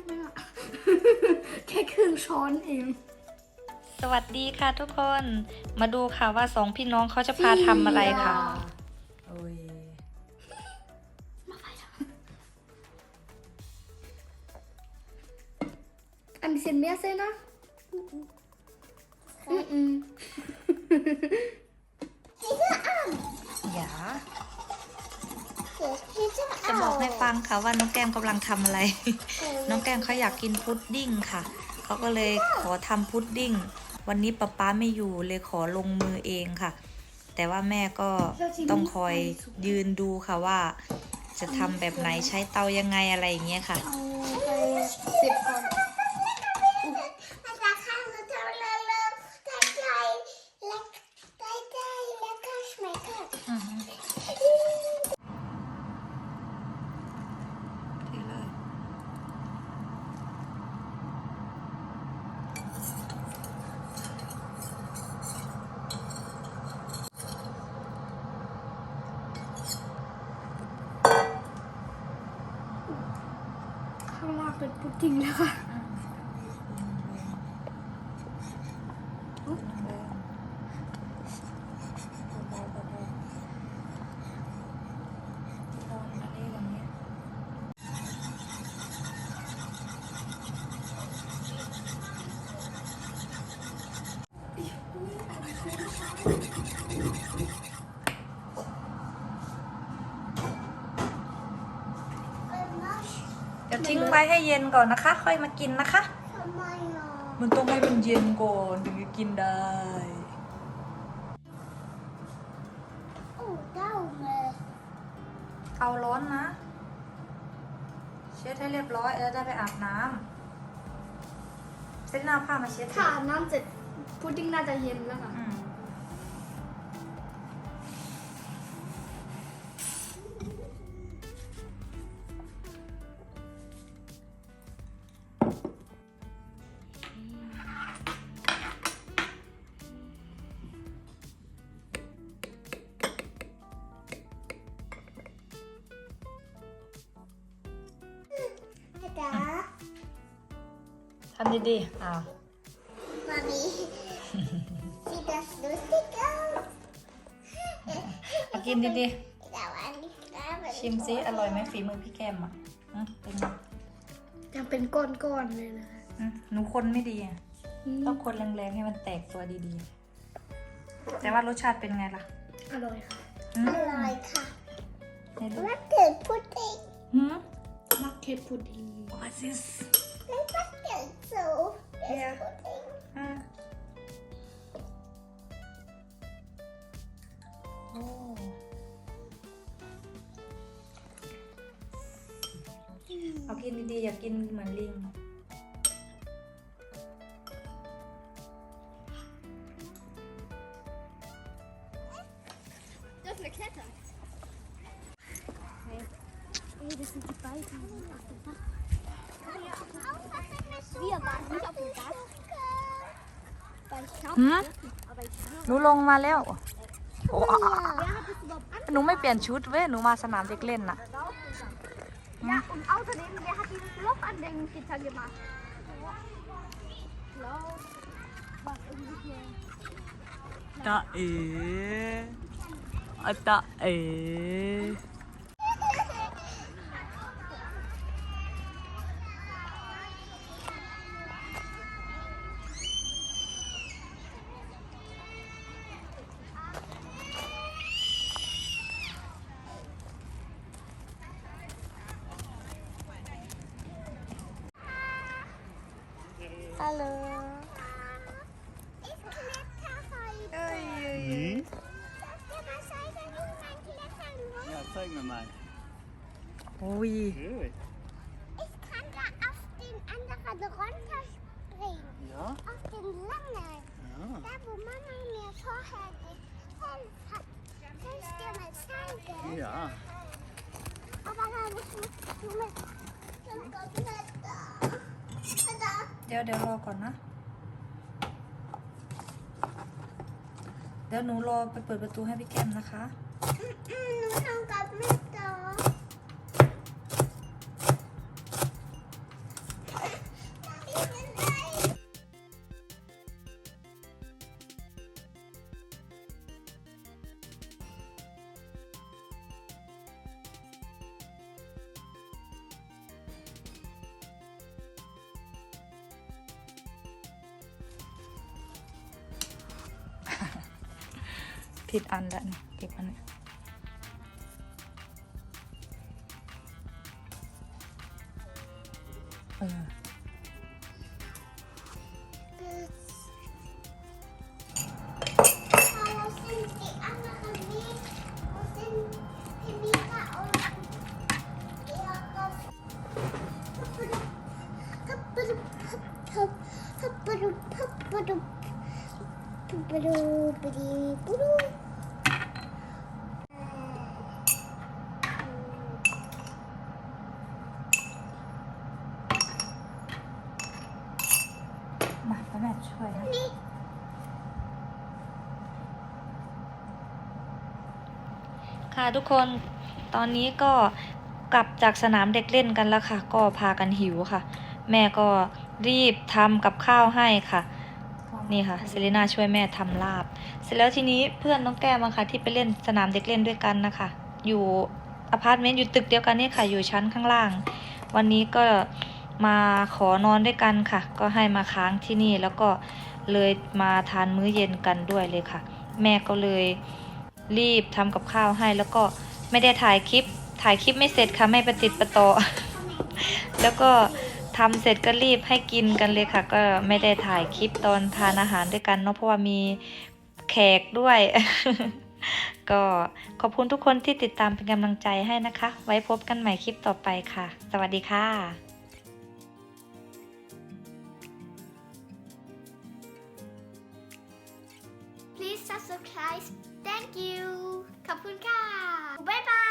ากเลยอะแค่ครึ่งช้อนเอง สวัสดีค่ะทุกคน มาดูค่ะว่าสองพี่น้องเขาจะพาทำอะไรค่ะ โอ้ย Ein bisschen mehr, Sena? Mhm. อย่าจะจะบอกให้ฟังค่ะว่าน้องแก้มกำลังทำอะไร น้องแก้มเขาอยากกินพุดดิ้งค่ะ เขาก็เลยขอทำพุดดิ้ง วันนี้ป๊าป๊าไม่อยู่เลยขอลงมือเองค่ะ แต่ว่าแม่ก็ต้องคอยยืนดูค่ะว่า จะทำแบบไหนใช้เตายังไงอะไรอย่างเงี้ยค่ะ เอาไปสิบก่อน ราคาเราจะเริ่มเริ่มได้ใจและได้ใจแล้วก็สมัยก่อน ข้างล่ จริงแล้วค่ะ เออมาช เดี๋ยวทิ้งไว้ให้เย็นก่อนนะคะ ค่อยมากินนะคะ ทำไมอะมันต้องให้มันเย็นก่อนถึงจะกินได้ โอ้เด้าเลยเอาร้อนนะ เช็ดให้เรียบร้อยแล้วได้ไปอาบน้ำเช็ดหน้าผ้ามาเช็ดถ้าอาบน้ำเสร็จพุดดิ้งน่าจะเย็นแล้วค่ะ อื ทำดีๆอ้าวมามีซีดัสดูสิเก้ามากินดีแต่วันนี้ก็ๆชิมซิอร่อยไหมฝีมือพี่แก้มอะอืมเป็นไงยังเป็นก้อนๆเลยนะคะอืมหนูคนไม่ดีอะอืมต้องคนแรงๆให้มันแตกตัวดีๆ แต่ว่ารสชาติเป็นไงล่ะอร่อยค่ะ อืมอร่อยค่ะให้ดูวันเกิดพุดดิ้งหืม มักเค็ดพุดดิ้ง What is this และวันเกิดสูเอสพุดดิ้งอืมโอ้เอากินดีๆ อย่ากินเหมือนลิง Das ist eine Klette. Ey, das sind die beiden auf dem Dach. Wir waren nicht auf dem Dach. Weil ich glaube, Hm? aber ich glaube, หนูลงมาแล้วโอ้ wer hat das überhaupt หนูไม่เปลี่ยนชุดเว้ยหนูมาสนามเด็กเล่นน่ะ angebaut? Ja, und außerdem, wer hat dieses Loch an dem Gitter gemacht? Ich glaube, war irgendwie Hallo. Hm? Ich klettere heute. Ui, ui. Ja, zeig mir mal. Ui. Ich kann da auf den anderen runterspringen. Ja? Auf den langen. Ja. Da, wo Mama mir vorher geholfen hat. Kannst du dir mal zeigen? Ja. Aber da muss ich mit เดี๋ยวเดี๋ยวรอก่อนนะ เดี๋ยวหนูรอไปเปิดประตูให้พี่แก้มนะคะ หนูท ผิดอันแล้วนี่เก็บอันนี้เออ มาพ่อแม่ช่วยนะค่ะทุกคนตอนนี้ก็กลับจากสนามเด็กเล่นกันแล้วค่ะ ก็พากันหิวค่ะ แม่ก็รีบทำกับข้าวให้ค่ะ นี่ค่ะเซเลน่าช่วยแม่ทำลาบ เสร็จแล้วทีนี้เพื่อนน้องแก้มค่ะที่ไปเล่นสนามเด็กเล่นด้วยกันนะคะ อยู่อพาร์ตเมนต์อยู่ตึกเดียวกันนี่ค่ะ อยู่ชั้นข้างล่าง วันนี้ก็มาขอนอนด้วยกันค่ะ ก็ให้มาค้างที่นี่แล้วก็เลยมาทานมื้อเย็นกันด้วยเลยค่ะ แม่ก็เลยรีบทำกับข้าวให้ แล้วก็ไม่ได้ถ่ายคลิป ถ่ายคลิปไม่เสร็จค่ะไม่ประติดประต่อ แล้วก็ ทำเสร็จก็รีบให้กินกันเลยค่ะ ก็ไม่ได้ถ่ายคลิปตอนทานอาหารด้วยกันเนาะเพราะว่ามีแขกด้วย ก็ขอบคุณทุกคนที่ติดตามเป็นกำลังใจให้นะคะ ไว้พบกันใหม่คลิปต่อไปค่ะ สวัสดีค่ะ please subscribe thank you ขอบคุณค่ะ บ๊ายบาย